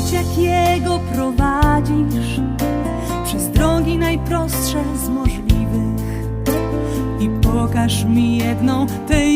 Poprowadź jak Jego prowadzisz. Przez drogi najprostsze z możliwych. I pokaż mi jedną, jedną